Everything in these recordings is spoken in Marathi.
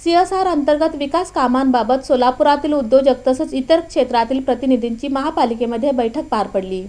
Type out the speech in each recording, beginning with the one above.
सीएसआर अंतर्गत विकास कामांबाबत सोलापुरातील उद्योजक तसंच इतर क्षेत्रातील प्रतिनिधींची महापालिकेमध्ये बैठक पार पडली.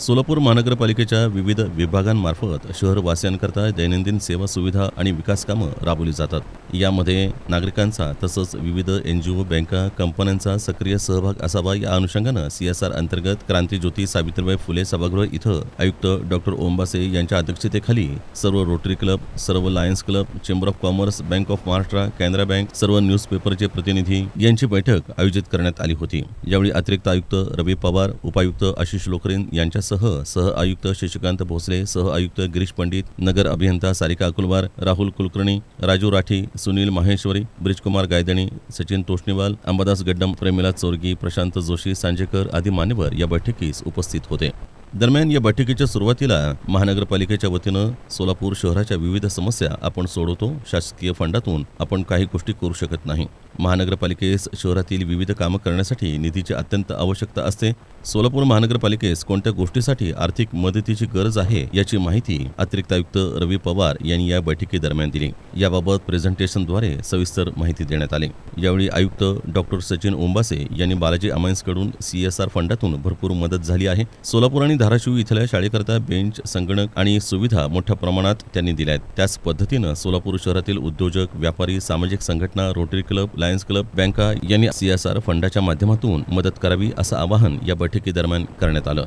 सोलापूर महानगरपालिकेच्या विविध विभागांमार्फत शहरवासियांकरता दैनंदिन सेवा सुविधा आणि विकास कामं राबवली जातात. यामध्ये नागरिकांचा तसंच विविध एन जी ओ बँका कंपन्यांचा सक्रिय सहभाग असावा या अनुषंगानं सी एस आर अंतर्गत क्रांतीज्योती सावित्रीबाई फुले सभागृह इथं आयुक्त डॉक्टर ओंबासे यांच्या अध्यक्षतेखाली सर्व रोटरी क्लब सर्व lions club chamber of commerce bank of Maharashtra Canara bank सर्व न्यूजपेपरचे प्रतिनिधी यांची बैठक आयोजित करण्यात आली होती. यावेळी अतिरिक्त आयुक्त रवी पवार उपायुक्त आशिष लोकरेन यांच्या सह आयुक्त शशिकांत भोसले सह आयुक्त गिरीश पंडित नगर अभियंता सारिका अकुलवार राहुल कुलकर्णी राजू राठी सुनील माहेश्वरी ब्रिजकुमार गायदणी सचिन तोष्णीवाल अंबादास गड्डम प्रेमिला चोरगी प्रशांत जोशी सांजेकर आदी मान्यवर या बैठकीस उपस्थित होते. दरम्यान या बैठकीच्या सुरुवातीला महानगरपालिकेच्या वतीनं सोलापूर शहराच्या विविध समस्या आपण सोडवतो शासकीय फंडातून आपण काही गोष्टी करू शकत नाही. महानगरपालिकेस शहरातील विविध कामं करण्यासाठी निधीची अत्यंत आवश्यकता असते. सोलापूर महानगरपालिकेस कोणत्या गोष्टीसाठी आर्थिक मदतीची गरज आहे याची माहिती अतिरिक्त आयुक्त रवी पवार यांनी या बैठकीदरम्यान दिली. याबाबत प्रेझेंटेशनद्वारे सविस्तर माहिती देण्यात आली. यावेळी आयुक्त डॉक्टर सचिन ओंबासे यांनी बालाजी अमायन्सकडून सी एस आर फंडातून भरपूर मदत झाली आहे. सोलापूर आणि धाराशिव इथल्या शाळेकरता बेंच संगणक आणि सुविधा मोठ्या प्रमाणात त्यांनी दिल्या आहेत. त्याच पद्धतीनं सोलापूर शहरातील उद्योजक व्यापारी सामाजिक संघटना रोटरी क्लब लायन्स क्लब बँका यांनी सीएसआर फंडाच्या माध्यमातून मदत करावी असं आवाहन या बैठकीदरम्यान करण्यात आलं.